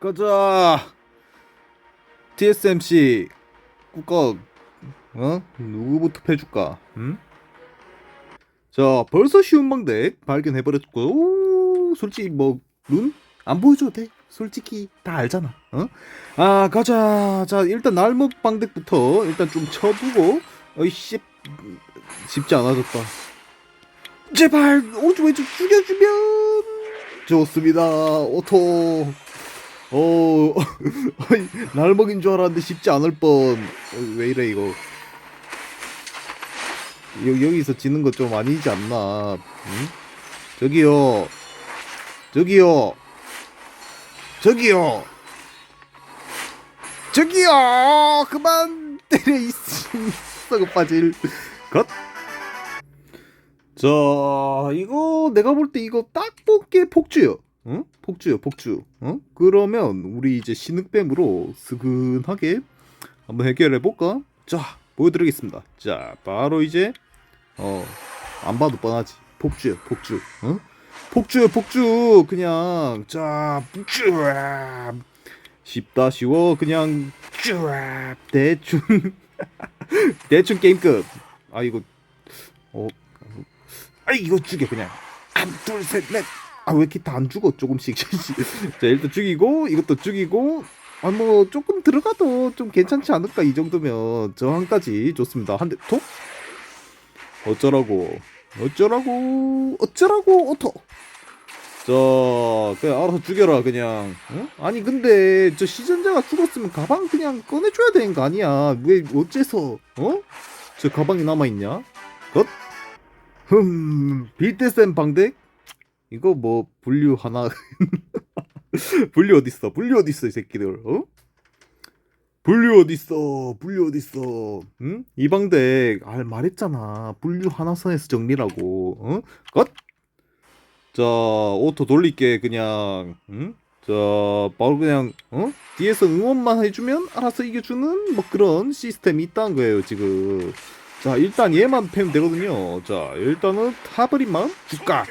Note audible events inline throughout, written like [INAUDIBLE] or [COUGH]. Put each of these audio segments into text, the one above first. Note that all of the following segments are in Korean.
가자. TSMC 꾹꺽 어 누구부터 패줄까? 응? 자 벌써 쉬운 방덱 발견해 버렸고 오, 솔직히 뭐룬안 보여줘도 돼. 솔직히 다 알잖아. 어? 아 가자. 자 일단 날먹 방덱부터 일단 좀 쳐두고 어이씨 쉽지 않아졌다. 제발 오른쪽 왼쪽 죽여주면 좋습니다. 오토. 오, [LAUGHS] 어이, 날 먹인 줄 알았는데 쉽지 않을 뻔. 어이, 왜 이래 이거? 여, 여기서 지는 거 좀 아니지 않나? 응? 저기요, 저기요, 저기요, 저기요, 그만 때려 있어, 빠질. 것. 자, 이거 내가 볼 때 이거 딱 뽑게 폭주요. 응? 폭주요, 폭주. 어? 그러면 우리 이제 신흑뱀으로 스근하게 한번 해결해 볼까? 자, 보여드리겠습니다. 자, 바로 이제 어, 안 봐도 뻔하지. 폭주요, 폭주. 어? 폭주요, 폭주. 그냥 자, 폭주. 쉽다, 쉬워. 그냥 쭈 대충 [LAUGHS] 대충 게임 끝. 아 이거 어, 아 이거 죽여 그냥. 한, 둘, 셋, 넷. 아 왜 이렇게 다 안 죽어? [LAUGHS] 조금씩. 자 일단 죽이고 이것도 죽이고 아 뭐 조금 들어가도 좀 괜찮지 않을까? 이 정도면 저항까지 좋습니다. 한 대톡. 어쩌라고. 어쩌라고. 어쩌라고. 어터 자 그냥 알아서 죽여라 그냥. 어? 아니 근데 저 시전자가 죽었으면 가방 그냥 꺼내줘야 되는 거 아니야? 왜 어째서 어? 저 가방이 남아있냐? 것? 흠 빌대센 방덱 이거 뭐 분류 하나 [LAUGHS] 분류 어딨어 분류 어딨어 이 새끼들 어? 분류 어딨어 분류 어딨어 응? 이 방덱 아 말했잖아 분류 하나 선에서 정리라고 어? 것? 자 오토 돌릴게 그냥 응? 자 바로 그냥 어? 뒤에서 응원만 해주면 알아서 이겨주는 뭐 그런 시스템이 있다는 거예요 지금 자 일단 얘만 패면 되거든요 자 일단은 타버린만 줄까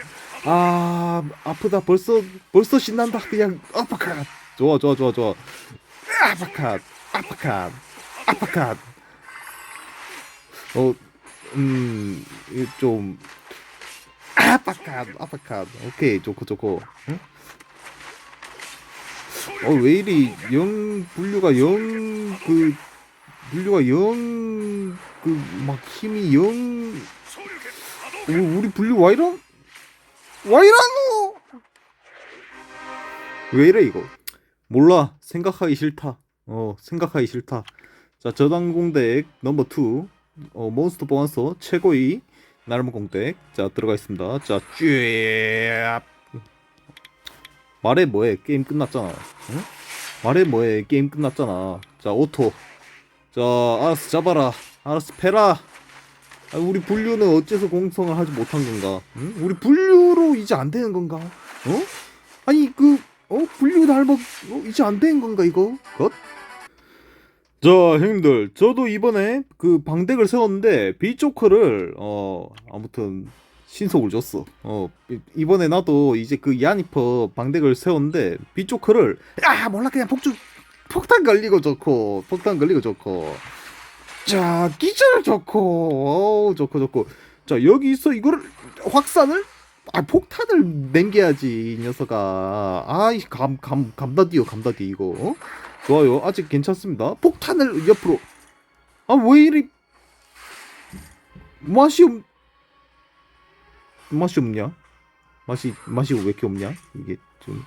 아 아프다. 벌써 벌써 신난다. 그냥 아파컷. 좋아 좋아 좋아 좋아. 아파컷 아파컷 아파컷. 어음좀 아파컷 아파컷. 오케이 좋고 좋고. 응? 어왜 이리 영 분류가 영 그 분류가 영 그 막 힘이 영 우리, 우리 분류 와 이런 와 이러노? 왜 이래 이거? 몰라. 생각하기 싫다. 어 생각하기 싫다. 자 저당 공덱 넘버 2 어, 몬스터 보안서 최고의 나르모 공덱 자 들어가 있습니다. 자 쭉 말해 뭐해? 게임 끝났잖아. 응? 말해 뭐해? 게임 끝났잖아. 자 오토. 자 알았어 잡아라. 알았어 패라 아, 우리 분류는 어째서 공성을 하지 못한 건가? 응? 우리 분류로 이제 안 되는 건가? 어? 아니 그 어? 분류 닮아 어? 이제 안 되는 건가 이거? 것? 자 형님들 저도 이번에 그 방덱을 세웠는데 비조커를 어 아무튼 신속을 줬어 어 이- 이번에 나도 이제 그 야니퍼 방덱을 세웠는데 비조커를 아 몰라 그냥 폭주 폭탄 걸리고 좋고 폭탄 걸리고 좋고 자 기절 좋고 어우 좋고 좋고 자 여기서 이거를 확산을? 아 폭탄을 남겨야지 이 녀석아. 아이 감 감 감다디요 감다디 이거. 어? 좋아요. 아직 괜찮습니다. 폭탄을 옆으로. 아 왜 이리 맛이 없 맛이 없냐? 맛이 맛이 왜 이렇게 없냐? 이게 좀.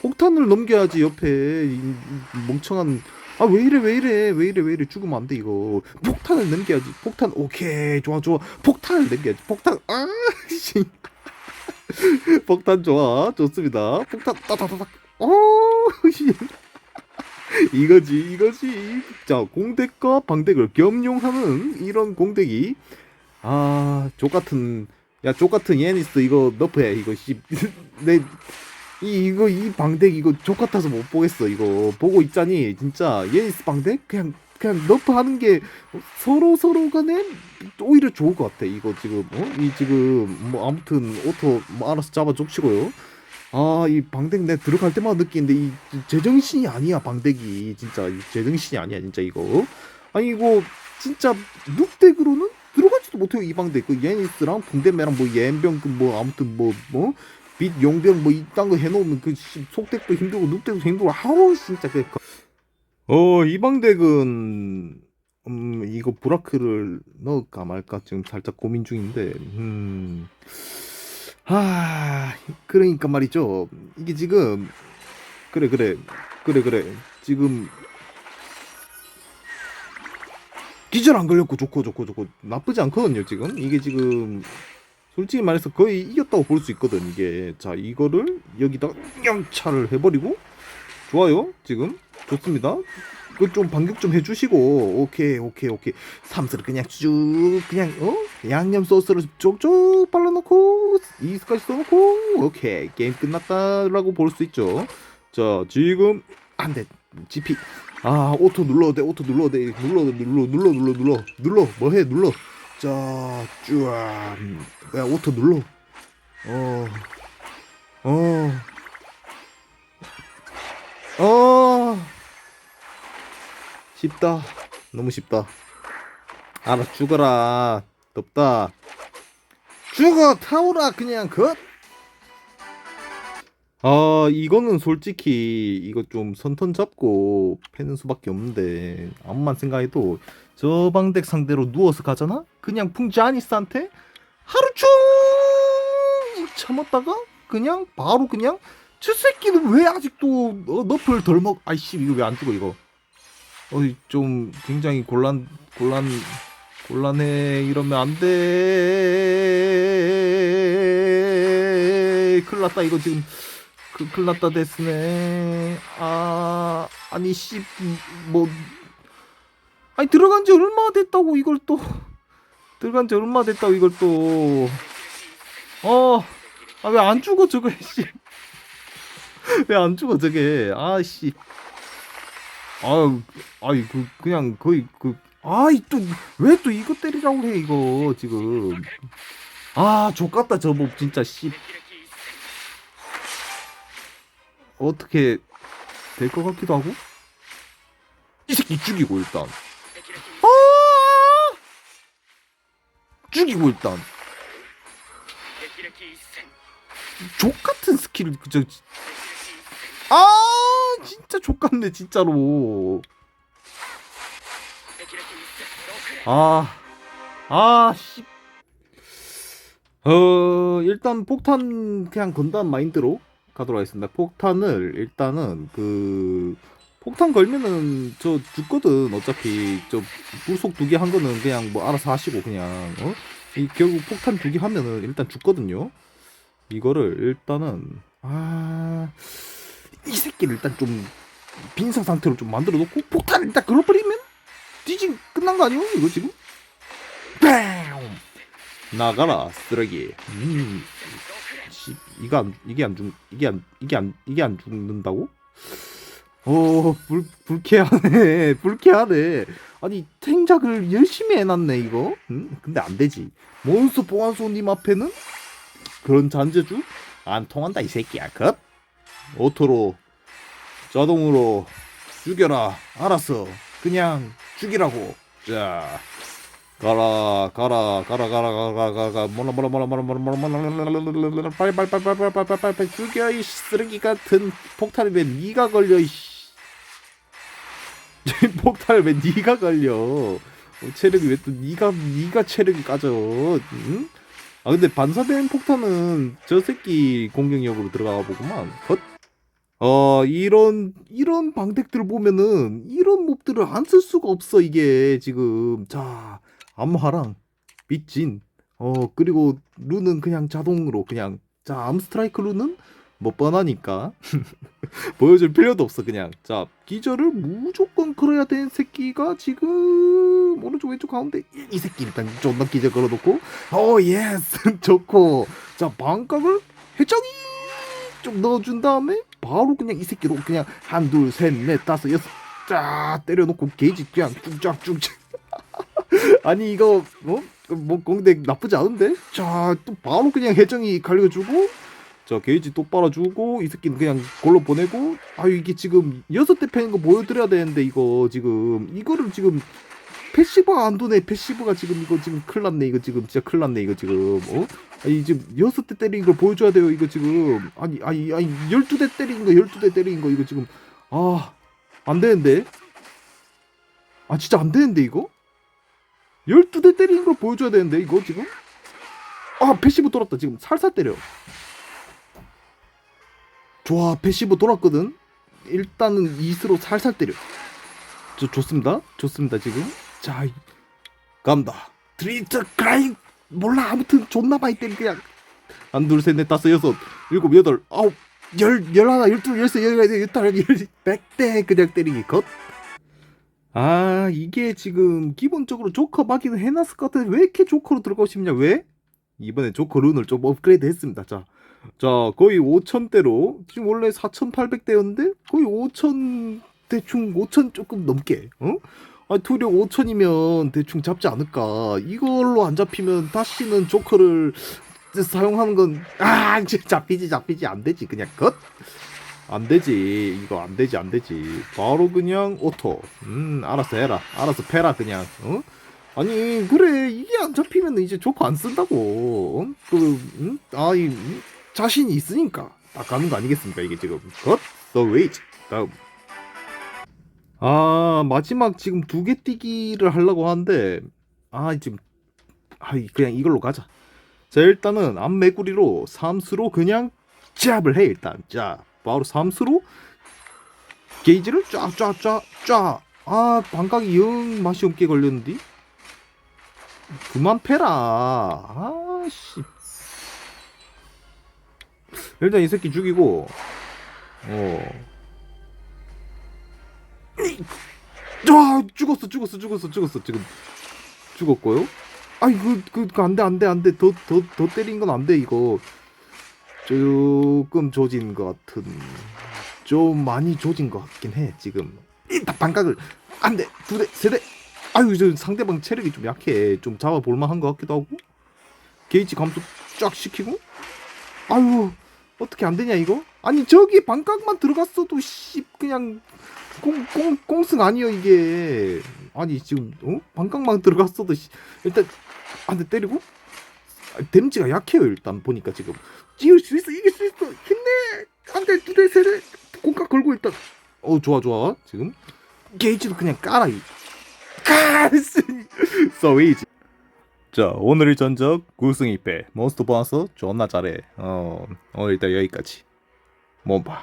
폭탄을 넘겨야지 옆에. 멍청한 아 왜 이래 왜 이래 왜 이래 왜 이래. 죽으면 안 돼 이거. 폭탄을 넘겨야지. 폭탄 오케이 좋아 좋아. 폭탄을 넘겨야지. 폭탄 아씨. [LAUGHS] 폭탄 좋아 좋습니다. 폭탄 따다다닥. 어씨. 이거지 이거지. 자 공덱과 방덱을 겸용하는 이런 공덱이 아 족같은 야 족같은 예니스 이거 너프해 이거 씨내 [LAUGHS] 이 이거 이 방덱 이거 족 같아서 못 보겠어. 이거 보고 있자니 진짜 예니스 방덱? 그냥 그냥 너프 하는 게 서로 서로 간에 오히려 좋을 것 같아. 이거 지금 어? 이 지금 뭐 아무튼 오토 뭐 알아서 잡아 줍시고요. 아 이 방댁 내 들어갈 때마다 느끼는데 이 제정신이 아니야 방댁이. 진짜 이 제정신이 아니야 진짜 이거. 아니 이거 진짜 늑댁으로는 들어가지도 못해요 이 방댁 그 예니스랑 붕대매랑 뭐 예병 그뭐 아무튼 뭐뭐 빛 용병 뭐 이딴 거 해놓으면 그 씨, 속댁도 힘들고 늑댁도 힘들고 아우 진짜 그 어 이 방댁은 음 이거 브라크를 넣을까 말까 지금 살짝 고민 중인데 음. 아, 그러니까 말이죠. 이게 지금 그래 그래 그래 그래. 지금 기절 안 걸렸고 좋고 좋고 좋고 나쁘지 않거든요 지금. 이게 지금 솔직히 말해서 거의 이겼다고 볼 수 있거든 이게. 자 이거를 여기다 영차를 해버리고 좋아요. 지금 좋습니다. 그좀 반격 좀 해주시고. 오케이 오케이 오케이. 삼스를 그냥 쭉 그냥 어? 양념 소스를 쪽쪽 발라놓고 이스까지 써놓고 오케이. 게임 끝났다라고 볼 수 있죠. 자 지금 안돼. GP 아 오토 눌러도 돼 오토 눌러도 돼. 눌러 눌러 눌러 눌러 눌러. 눌러. 뭐해? 눌러 자쭈야 오토 눌러 어 어, 어, 쉽다. 너무 쉽다. 알아, 죽어라. 덥다. 죽어, 타오라, 그냥, 그. 아, 이거는 솔직히, 이거 좀 선턴 잡고 패는 수밖에 없는데, 아무만 생각해도, 저 방댁 상대로 누워서 가잖아? 그냥 풍자니스한테 하루 종일 참았다가, 그냥, 바로 그냥, 저 새끼는 왜 아직도 어, 너플 덜 먹? 아이씨 이거 왜안 죽어 이거? 어이 좀 굉장히 곤란 곤란 곤란해 이러면 안 돼. 큰일 났다 이거 지금 그, 큰일 났다 됐으네. 아 아니 씨뭐 아니 들어간 지 얼마 됐다고 이걸 또. 들어간 지 얼마 됐다고 이걸 또. 어. 아 왜 안 죽어 저거 씨. [LAUGHS] 왜 안 죽어 저게. 아씨. 아유 아이 그 그냥 거의 그 아이 또 왜 또 이거 때리라고 해 이거 지금. 아 족같다 저 몹 진짜 씨. 어떻게 될 것 같기도 하고? 이 새끼 죽이고 일단 죽이고 일단. 족같은 스킬을 그저 아 진짜 족 같네 진짜로. 아 아 씨. 어 일단 폭탄 그냥 건다는 마인드로 가도록 하겠습니다. 폭탄을 일단은 그 폭탄 걸면은 저 죽거든 어차피 저 불속 두 개 한 거는 그냥 뭐 알아서 하시고 그냥 어? 이 결국 폭탄 두 개 하면은 일단 죽거든요 이거를 일단은 아 이 새끼를 일단 좀 빈사 상태로 좀 만들어 놓고 폭탄을 일단 걸어버리면 뒤지 끝난 거 아니에요 이거 지금? 뺨! 나가라 쓰레기. 음, 씨, 이거 안 이게 안 죽 이게 안 이게 안 이게 안 죽는다고? 어, 불 불쾌하네 [LAUGHS] 불쾌하네. 아니 탱작을 열심히 해놨네 이거. 응? 근데 안 되지. 몬스터 보안소님 앞에는 그런 잔재주 안 통한다 이 새끼야. 컷. 오토로 자동으로 죽여라. 알았어. 그냥 죽이라고. 자. 가라 가라 가라 가라 가라 가라 몰라 몰라 몰라 몰라 몰라 몰라 몰라 빨리 빨리 빨리 빨리 빨리 빨리 빨리 죽여 이 쓰레기 같은 폭탄에 왜 네가 걸려 이 폭탄에 왜 네가 걸려 체력이 왜 또 네가 네가 체력이 까져 응? 아 근데 반사된 폭탄은 저 새끼 공격력으로 들어가 보구만 헛. 어 이런 이런 방택들을 보면은 이런 몹들을 안 쓸 수가 없어 이게 지금 자 암화랑 빛진 어 그리고 룬은 그냥 자동으로 그냥. 자 암스트라이크 룬은 뭐 뻔하니까. [LAUGHS] 보여줄 필요도 없어 그냥. 자 기절을 무조건 걸어야 되는 새끼가 지금 오른쪽 왼쪽 가운데 이, 이 새끼 일단 존나 기절 걸어놓고. 어 예스! [LAUGHS] 좋고. 자 반각을 해적이 좀 넣어준 다음에 바로 그냥 이 새끼로 그냥 한 둘 셋 넷 다섯 여섯 쫙 때려놓고 게이지 그냥 쭉쫙쭉 아니 이거 어? 뭐 공대 나쁘지 않은데? 자 또 바로 그냥 해정이 갈려주고 자 게이지 똑바로 주고 이 새끼는 그냥 골로 보내고 아 이게 지금 여섯 대 패는 거 보여드려야 되는데 이거 지금. 이거를 지금 패시브가 안 도네. 패시브가 지금 이거 지금 큰일 났네. 이거 지금 진짜 큰일 났네. 이거 지금 어? 아니 지금 여섯 대 때리는 걸 보여줘야 돼요. 이거 지금. 아니 아니 아니 열두 대 때리는 거 열두 대 때리는 거 이거 지금. 아 안 되는데? 아 진짜 안 되는데 이거 열두 대 때리는 걸 보여줘야 되는데 이거 지금? 아 패시브 돌았다 지금. 살살 때려 좋아 패시브 돌았거든. 일단은 이스로 살살 때려. 저 좋습니다. 좋습니다 지금. 자 이- 간다. 트리트 크라잉! 몰라 아무튼 존나 많이 때리 그냥. 한 둘 셋 넷 다섯 여섯 일곱 여덟 아홉 열 열하나 열둘 열세 열여덟 열다섯 열 백 대 그냥 때리기 컷 아 이게 지금 기본적으로 조커 막이는 해놨을 것 같은데 왜 이렇게 조커로 들어가고 싶냐? 왜? 이번에 조커 룬을 좀 업그레이드 했습니다. 자, 자 거의 5천대로. 지금 원래 4,800대였는데 거의 5천 대충 5천 조금 넘게 어? 아 투력 5천이면 대충 잡지 않을까? 이걸로 안 잡히면 다시는 조커를 사용하는 건 아 잡히지 잡히지 안 되지. 그냥 컷 안 되지. 이거 안 되지 안 되지. 바로 그냥 오토. 음 알아서 해라. 알아서 패라 그냥. 어? 아니 그래. 이게 안 잡히면 이제 조커 안 쓴다고. 어? 그 음? 아이 음? 자신이 있으니까. 딱 가는 거 아니겠습니까 이게 지금. 컷 서웨이지 다음. 아 마지막 지금 두 개 뛰기를 하려고 하는데 아 지금 아 그냥 이걸로 가자. 자 일단은 앞매구리로 삼수로 그냥 짭을 해 일단. 자 바로 삼수로 게이지를 쫙쫙쫙쫙 아 반각이 영 맛이 없게 걸렸는데? 그만 패라. 아씨. 일단 이 새끼 죽이고. 어. 아, 죽었어, 죽었어, 죽었어, 죽었어, 지금 죽었고요. 아이, 그, 그, 그, 안 돼, 안 돼, 안 돼. 더, 더, 더 때린 건 안 돼, 이거. 조금 조진 것 같은. 좀 많이 조진 것 같긴 해, 지금. 일단 반각을. 안 돼, 두 대, 세 대. 아유, 저 상대방 체력이 좀 약해. 좀 잡아볼 만한 것 같기도 하고. 게이지 감소 쫙 시키고. 아유, 어떻게 안 되냐, 이거? 아니, 저기 반각만 들어갔어도, 씨, 그냥. 꽁, 꽁, 꽁승 아니요 이게 아니 지금 어? 반각만 들어갔어도 씨, 일단 한대 때리고 아, 댐지가 약해요 일단 보니까 지금. 찍을 수 있어 이길 수 있어. 힘내! 한대 두대 세대. 공각 걸고 있다 어 좋아 좋아. 지금. 게이지도 그냥 깔아 이. 가스 서웨이지 [LAUGHS] 자 오늘의 전적 9승 2패. 몬스터 보너스 존나 잘해. 어 오늘 일단 여기까지. 몸봐